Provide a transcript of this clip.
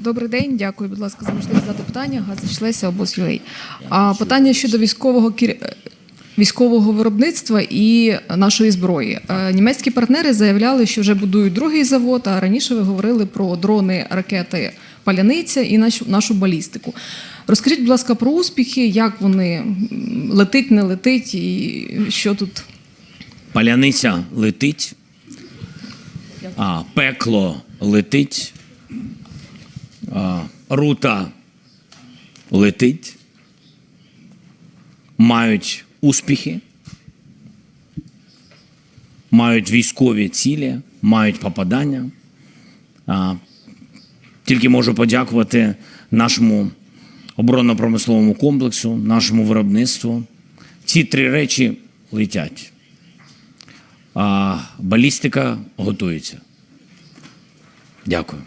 Добрий день, дякую, будь ласка, за можливість задати питання. Газа Шлеся, обоз.ua. А питання щодо військового е, військового виробництва і нашої зброї. Е, Німецькі партнери заявляли, що вже будують другий завод. А раніше ви говорили про дрони, ракети Паляниця і нашу, нашу балістику. Розкажіть, будь ласка, про успіхи, як вони летить, не летить, і що тут Паляниця летить, а пекло летить, рута летить, мають успіхи, мають військові цілі, мають попадання. Тільки можу подякувати нашому оборонно-промисловому комплексу, нашому виробництву. Ці три речі летять а балістика готується. Дякую.